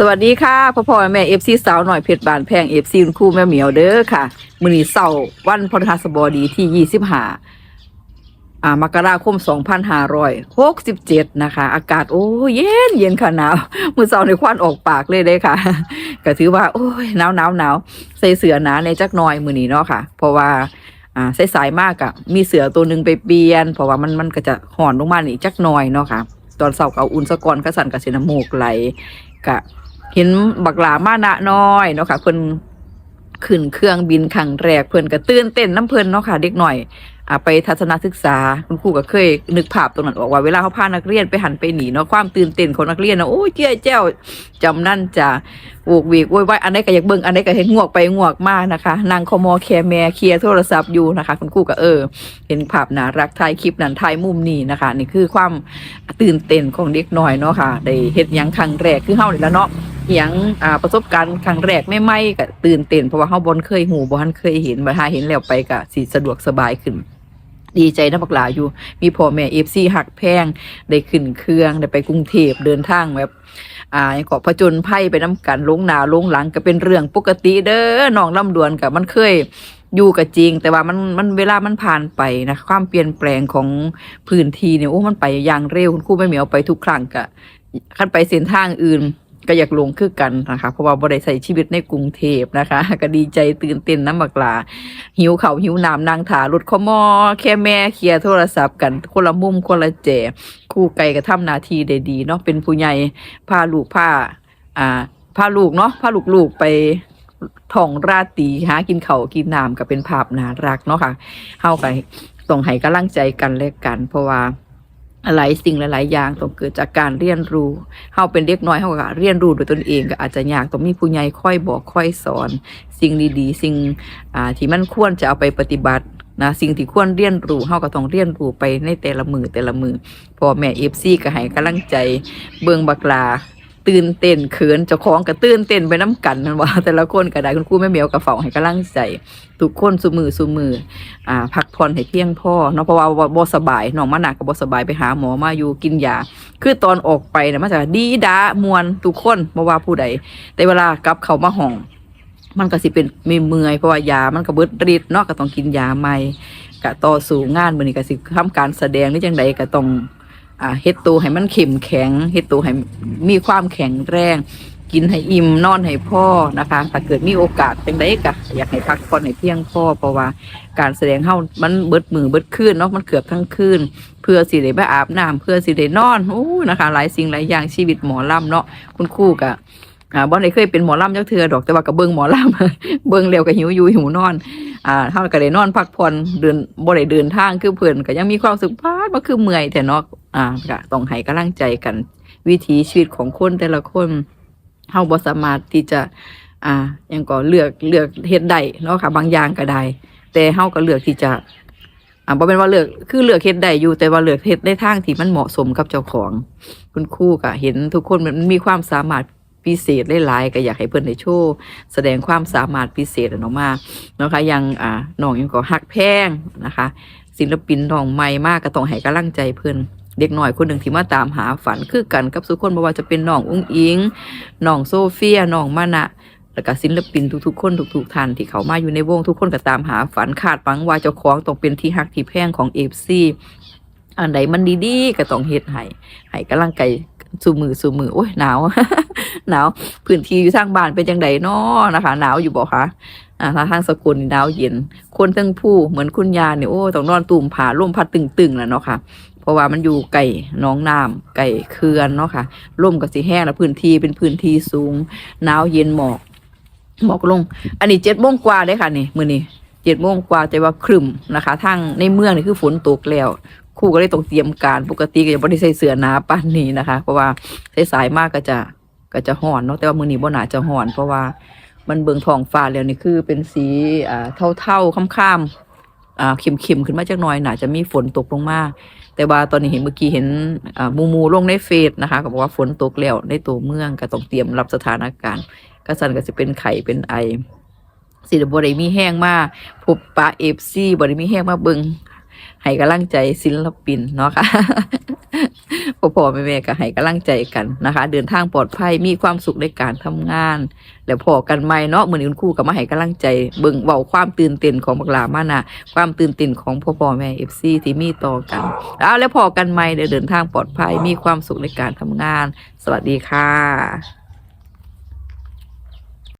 สวัสดีค่ะพ่อพ่อแม่เอฟซีสาวหน่อยเพชรบานแพงเอฟซีคุณครูแม่เหมียวเด้อค่ะ มื้อนี้เสาร์วันพฤหัสบดีที่ 25อ่ามกราคม 2567 นะคะ อากาศโอ้เย็นเย็นค่ะหนาวมื้อเสาร์ในควันออกปากเลยเด้ค่ะ ก็ถือว่า โอ้ยหนาวหนาวหนาวใส่เสื้อหนาในจักหน่อยมื้อนี้เนาะค่ะ เพราะว่าอ่าสายๆมากอะมีเสือตัวหนึ่งไปเปลี่ยน เพราะว่ามันมันก็จะห่อนลงมานี่จักหน่อยเนาะค่ะ ตอนเสาร์ก็เอาอุ่นสะก่อนก็สั่นกับเสน้ำมูกไหลกะ เห็นบักหลามานะน้อยเนาะค่ะเพิ่นขึ้นเครื่องบินครั้งแรกเพิ่นก็ตื่นเต้นน้ำเพิ่นเนาะค่ะเด็กหน่อยอ่าไปทัศนศึกษาคุณครูก็เคยนึกภาพตรงนั้นออกว่าเวลาเขาพานักเรียนไปหันไปหนีเนาะความตื่นเต้นของนักเรียนนะโอ้ยเจ้าเจ้าจำนั่นจะโวกเวกโวยวายอันไหนก็อยากเบิ่งอันไหนก็เห็นงวกไปงวกมากนะคะนางคอมอแคร์แมร์เคลียโทรศัพท์อยู่นะคะ คุณครูก็เออ เห็นภาพน่ารักถ่ายคลิปนั้นถ่ายมุมนี้นะคะ นี่คือความตื่นเต้นของเด็กน้อยเนาะค่ะได้เฮ็ดหยังครั้งแรกคือเฮานี่แล้วเนาะ อหย่างอ่าประสบการณ์ครั้งแรกไม่ไม่ก็ตื่นเต้นเพราะว่าเฮาบ่เคยหูบ่ทันเคยเห็นบ่ถ้าเห็นแล้วไปก็สิสะดวกสบายขึ้น ดีใจนะบักหลาอยู่ มีพ่อแม่ FC หักแพงได้ขึ้นเครื่องได้ไปกรุงเทพเดินทางแบบอ่าอย่างเกาะผจญภัยไปน้ำกันลงหนาลงหลังก็เป็นเรื่องปกติเด้อน้องลำดวนกับมันเคยอยู่กับจริง แต่ว่ามันมันเวลามันผ่านไปนะความเปลี่ยนแปลงของพื้นที่เนี่ยโอ้มันไปอย่างเร็วคุณครูไม่เหมียวไปทุกครั้งกะคันไปเส้นทางอื่น ก็อยากลงคือกันนะคะ เพราะว่าบ่ได้ใช้ชีวิตในกรุงเทพนะคะ ก็ดีใจตื่นเต้นน้ำบักลา หิวเขาหิวน้ำนางถารถขมอ แค่แม่เคลียร์โทรศัพท์กัน คนละมุมคนละแจคู่ไก่ก็ทำนาทีได้ดีเนาะเป็นผู้ใหญ่พาลูกพาอ่าพาลูกเนาะพาลูกๆไปท่องราตรีหากินเขากินน้ำก็เป็นภาพน่ารักเนาะค่ะเฮาไปต้องให้กำลังใจกันและกัน เพราะว่า หลายสิ่งหลายๆอย่างต้องเกิดจากการเรียนรู้เฮาเป็นเด็กน้อยเฮาก็เรียนรู้โดยตนเองก็อาจจะยากต้องมีผู้ใหญ่ค่อยบอกค่อยสอน สิ่งดีๆ สิ่งอ่าที่มันควรจะเอาไปปฏิบัตินะสิ่งที่ควรเรียนรู้เฮาก็ต้องเรียนรู้ไปในแต่ละมือแต่ละมือพ่อแม่เอฟซีก็ให้กำลังใจเบิงบักลา ตื่นเต้นเขินเจ้าของก็ตื่นเต้นไปน้ำกันนั่นว่าแต่ละคนก็ได้คุณครูแม่เหมียวกับเฝ้าให้กำลังใจทุกคนสุมือสุมืออ่าพักผ่อนให้เพียงพอเนาะเพราะว่าบ่บ่สบายน้องมานาก็บ่สบายไปหาหมอมาอยู่กินยาคือตอนออกไปเนี่ยมันจะดีดามวนทุกคนบ่ว่าผู้ใดแต่เวลากลับเข้ามาห้องมันก็สิเป็นมีเมื่อยเพราะว่ายา มันก็เบิดฤทธิ์เนาะก็ต้องกินยาใหม่ก็ต่อสู้งานมื้อนี้ก็สิทำการแสดงหรือจังใดก็ต้อง อ่าเฮ็ดตัวให้มันเข้มแข็งเฮ็ดตัวให้มีความแข็งแรง กินให้อิ่มนอนให้พ่อนะคะถ้าเกิดมีโอกาสเป็นไดก็อยากให้พักผ่อนให้เพียงพ่อเพราะว่าการแสดงเฮามันเบิดมือเบิดคืนเนาะมันเกือบทั้งคืนเพื่อสิได้ไปอาบน้ำเพื่อสิได้นอนโอ้นะคะ หลายสิ่งหลายอย่างชีวิตหมอลำเนาะคุณครูกะ อ่าบ่ได้เคยเป็นหมอลำจักเทือดอกแต่ว่าก็เบิ่งหมอลำเบิ่งแล้วก็หิวอยู่หิวนอนอ่าเฮาก็ได้นอนพักผ่อนเดินบ่ได้เดินทางคือเพิ่นก็ยังมีความสุขพาดบ่คือเมื่อยแต่เนาะอ่าก็ต้องให้กำลังใจกัน วิถีชีวิตของคนแต่ละคนเฮาบ่สามารถที่จะอ่ายังก็เลือกเลือกเฮ็ดได้เนาะค่ะบางอย่างก็ได้ แต่เฮาก็เลือกที่จะอ่าบ่เป็นว่าเลือกคือเลือกเฮ็ดได้อยู่แต่ว่าเลือกเฮ็ดในทางที่มันเหมาะสมกับเจ้าของ คุณครูก็เห็นทุกคนมันมีความสามารถ พิเศษหลายๆก็อยากให้เพิ่อนได้โชว์แสดงความสามารถพิเศษออกมาเนาะค่ะยังอ่าน้องยังก็ฮักแพงนะคะ ศิลปินน้องใหม่มากก็ต้องให้กำลังใจเพิ่อนเด็กหน้อยคนหนึ่งที่มาตามหาฝันคือกันกับทุกคนบ่ว่าจะเป็นน้องอุ้งอิงน้องโซเฟียน้องมานะแล้วก็ศิลปินทุกๆ คนทุกๆท่านที่เขามาอยู่ในวงทุกคนก็ตามหาฝันคาดหวังว่าเจ้าของต้องเป็นที่ฮักที่แพงของเอฟซีอันใดมันดีๆก็ต้องเฮ็ดให้ให้กำลังใจสู่มือสู่มือโอ้ยหนาว หนาวพื้นที่อยู่ทางบ้านเป็นจังไดน้อนะคะ หนาวอยู่บ่คะอ่าทางสกุลหนาวเย็น คนทั้งผู้เหมือนคุณยาเนี่ยโอ้ต้องนอนตุ่มผาล่มพัดตึงๆแหละเนาะค่ะเพราะว่ามันอยู่ไก่น้องน้ำไก่เขื่อนเนาะค่ะล่มกับสีแห้งแล้วพื้นที่เป็นพื้นที่สูงหนาวเย็นหมอกหมอกลง อันนี้เจ็ดโมงกว่าได้ค่ะนี่มือนี้เจ็ดโมงกว่าแต่ว่าครึมนะคะทางในเมืองนี่คือฝนตกแล้วครูก็เลยต้องเตรียมการปกติก็จะไม่ได้ใส่เสื้อหนาปานนี้นะคะ เพราะว่าสายๆมากก็จะ ก็จะห่อนเนาะแต่ว่ามือนี้บ่หนาจะห่อน เพราะว่ามันเบิงทองฟ้าแล้วนี่คือเป็นสีอ่าเท่าๆค่ำๆอ่าเข็มๆขึ้นมาจักหน่อยหนาจะมีฝนตกลงมาแต่ว่าตอนนี้เห็นเมื่อกี้เห็นมูมูลงในเฟซนะคะก็บอกว่าฝนตกแล้วในตัวเมืองก็ต้องเตรียมรับสถานการณ์ก็สันก็จะเป็นไข่เป็นไอสิบริมีแห้งมากพบปะเอฟซีบริมีแห้งมาเบิง ให้กำลังใจศิลปินเนาะค่ะพ่อพ่อแม่ก็ให้กำลังใจกันนะคะ เดินทางปลอดภัยมีความสุขในการทำงาน แล้วพอกันใหม่เนาะเหมือนคุณครูก็มาให้กำลังใจเบิ่งเว้าความตื่นเต้นของบักลามานะความตื่นเต้นของพ่อพ่อแม่ FC ที่มีต่อกันเอาแล้วพอกันใหม่เดี๋ยวเดินทางปลอดภัยมีความสุขในการทำงาน สวัสดีค่ะ